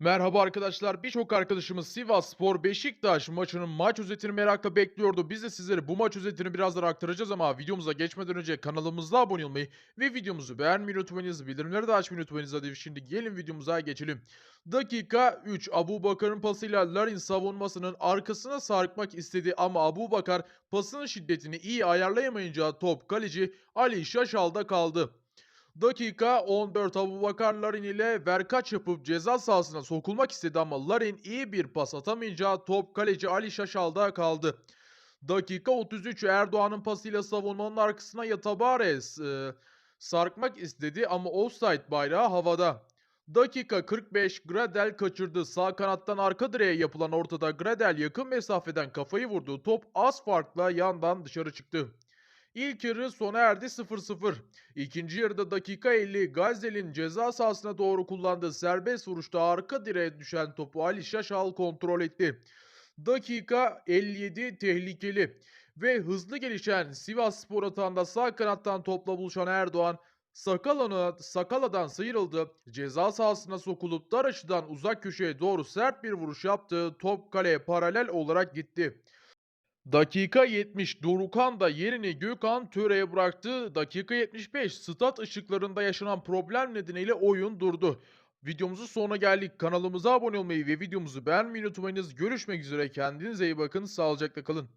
Merhaba arkadaşlar. Birçok arkadaşımız Sivasspor Beşiktaş maçının maç özetini merakla bekliyordu. Biz de sizlere bu maç özetini birazdan aktaracağız ama videomuza geçmeden önce kanalımıza abone olmayı ve videomuzu beğenmeyi unutmayınız. Bildirimleri de açmayı unutmayınız. Hadi şimdi gelin videomuza geçelim. Dakika 3. Abu Bakar'ın pasıyla Larin savunmasının arkasına sarkmak istedi ama Abu Bakar pasının şiddetini iyi ayarlayamayınca top kaleci Ali Şaşal'da kaldı. Dakika 14 Abubakar Larin ile verkaç yapıp ceza sahasına sokulmak istedi ama Larin iyi bir pas atamayınca top kaleci Ali Şaşal'da kaldı. Dakika 33 Erdoğan'ın pasıyla savunmanın arkasına Yatabares e, sarkmak istedi ama offside bayrağı havada. Dakika 45 Gradel kaçırdı. Sağ kanattan arka direğe yapılan ortada Gradel yakın mesafeden kafayı vurdu. Top az farkla yandan dışarı çıktı. İlk yarı sona erdi 0-0. İkinci yarıda dakika 50 Gazel'in ceza sahasına doğru kullandığı serbest vuruşta arka direğe düşen topu Ali Şaşal kontrol etti. Dakika 57 tehlikeli ve hızlı gelişen Sivas Spor atağında sağ kanattan topla buluşan Erdoğan Sakala'na, Sakala'dan sıyrıldı. Ceza sahasına sokulup dar açıdan uzak köşeye doğru sert bir vuruş yaptı. Top kaleye paralel olarak gitti. Dakika 70 Dorukan da yerini Gökhan Töre'ye bıraktı. Dakika 75 stat ışıklarında yaşanan problem nedeniyle oyun durdu. Videomuzun sonuna geldik. Kanalımıza abone olmayı ve videomuzu beğenmeyi unutmayınız. Görüşmek üzere. Kendinize iyi bakın. Sağlıcakla kalın.